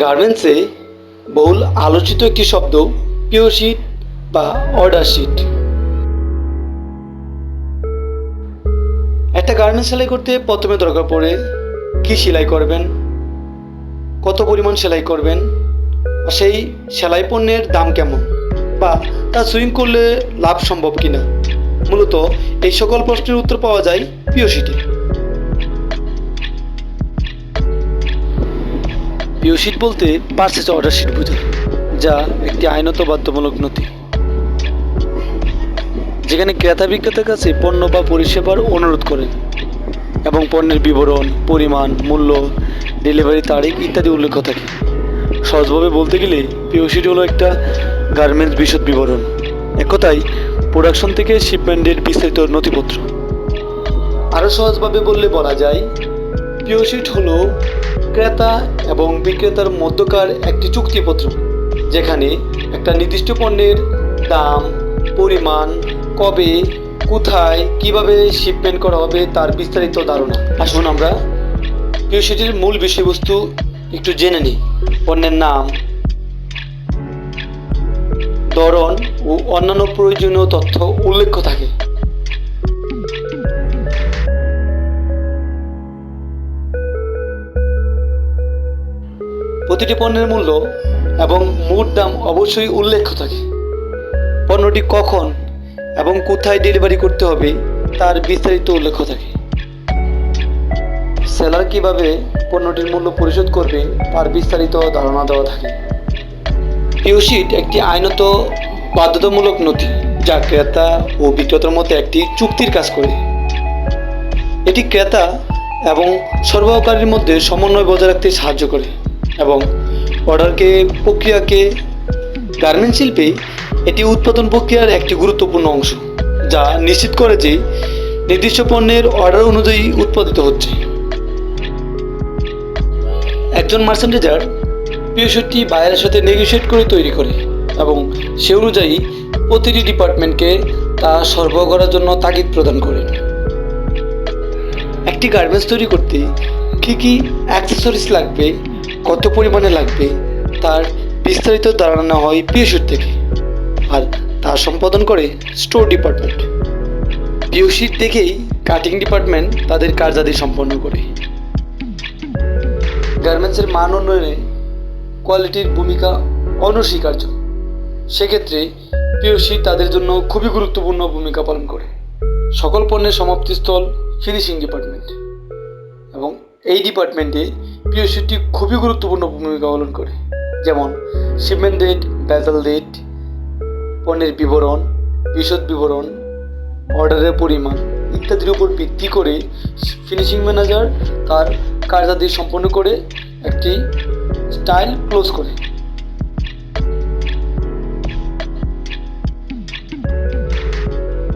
গার্মেন্টসে বহুল আলোচিত একটি শব্দ পিও শিট বা অর্ডার শিট একটা গার্মেন্টস সেলাই করতে প্রথমে দরকার পড়ে কি সেলাই করবেন, কত পরিমাণ সেলাই করবেন সেই সেলাই পণ্যের দাম কেমন, বা তা সুইং করলে লাভ সম্ভব কিনা। মূলত এই সকল প্রশ্নের উত্তর পাওয়া যায় পিও শিটে পিও শিট বলতে পার্সেস অর্ডার শিট বোঝায় যা একটি আইনত বাধ্যমূলক নথি। যেখানে ক্রেতা বিক্রেতার কাছে পণ্য বা পরিষেবার অনুরোধ করেন এবং পণ্যের বিবরণ, পরিমাণ, মূল্য, ডেলিভারি তারিখ ইত্যাদি উল্লেখ থাকে। সহজভাবে বলতে গেলে পিও শিট হলো একটা গার্মেন্টস বিশদ বিবরণ। এক কথায় প্রোডাকশন থেকে শিপমেন্টের বিস্তারিত নথিপত্র। আরও সহজভাবে বললে বলা যায় পিও শিট হলো ক্রেতা এবং বিক্রেতার মধ্যকার একটি চুক্তিপত্র, যেখানে একটা নির্দিষ্ট পণ্যের দাম, পরিমাণ, কবে, কোথায়, কীভাবে শিপমেন্ট করা হবে তার বিস্তারিত ধারণা। আসুন আমরা পিও শিটের মূল বিষয়বস্তু একটু জেনে নিই। পণ্যের নাম, ধরন ও অন্যান্য প্রয়োজনীয় তথ্য উল্লেখ্য থাকে। প্রতিটি পণ্যের মূল্য এবং মোট দাম অবশ্যই উল্লেখ থাকে। পণ্যটি কখন এবং কোথায় ডেলিভারি করতে হবে তার বিস্তারিত উল্লেখ থাকে। সেলার কীভাবে পণ্যটির মূল্য পরিশোধ করবে তার বিস্তারিত ধারণা দেওয়া থাকে। পিওশিট একটি আইনত বাধ্যতামূলক নথি, যা ক্রেতা ও বিক্রেতার মধ্যে একটি চুক্তির কাজ করে। এটি ক্রেতা এবং সরবরাহকারীর মধ্যে সমন্বয় বজায় রাখতে সাহায্য করে। এবং অর্ডারকে, প্রক্রিয়াকে গার্মেন্ট শিল্পে এটি উৎপাদন প্রক্রিয়ার একটি গুরুত্বপূর্ণ অংশ, যা নিশ্চিত করে যে নির্দিষ্ট পণ্যের অর্ডার অনুযায়ী উৎপাদিত হচ্ছে। একজন মার্চেন্ডাইজার পিওশিটটি বায়ারের সাথে নেগোশিয়েট করে তৈরি করে এবং সে অনুযায়ী প্রতিটি ডিপার্টমেন্টকে তা সরবরাহ করার জন্য তাগিদ প্রদান করে। একটি গার্মেন্টস তৈরি করতে কী কী অ্যাক্সেসরিজ লাগবে কত পরিমাণে লাগবে তার বিস্তারিত ধারণা হয় পিওশিট থেকে আর তা সম্পাদন করে স্টোর ডিপার্টমেন্ট। পিওশিট থেকেই কাটিং ডিপার্টমেন্ট তাদের কার্যাদি সম্পন্ন করে। গার্মেন্টসের মান উন্নয়নে কোয়ালিটির ভূমিকা অনস্বীকার্য। সেক্ষেত্রে পিওসি তাদের জন্য খুবই গুরুত্বপূর্ণ ভূমিকা পালন করে। সকল পণ্যের সমাপ্তিস্থল ফিনিশিং ডিপার্টমেন্ট। এবং এই ডিপার্টমেন্টে পিওসিটি খুবই গুরুত্বপূর্ণ ভূমিকা পালন করে। যেমন শিপমেন্ট ডেট ব্যাটাল ডেট পণ্যের বিবরণ, বিশদ বিবরণ, অর্ডারের পরিমাণ ইত্যাদির উপর ভিত্তি করে ফিনিশিং ম্যানেজার তার কার্যাদি সম্পন্ন করে একটি স্টাইল ক্লোজ করে।